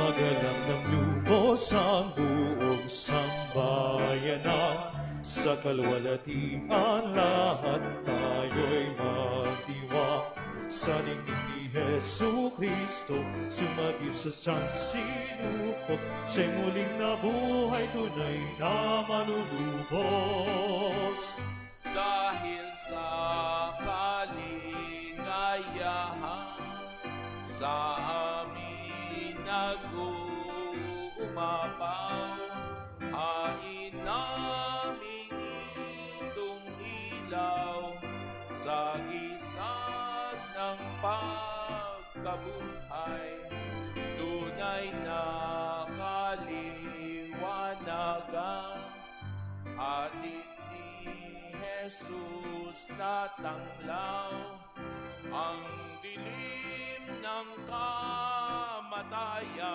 Sumagalak ng lubos ang buong sambayanan Sa kalwalatian lahat tayo'y magdiwa. Sa ningning ni Jesu Kristo Sumagip sa sansinuko Siya'y muling nabuhay tunay na manunubos Dahil sa kaligayahan sa nag-uumapaw Hain namin itong ilaw sa gisag ng pagkabuhay. Tunay na kaliwanagan. Atin ni Jesus natanglaw ang dilim ng Messiah.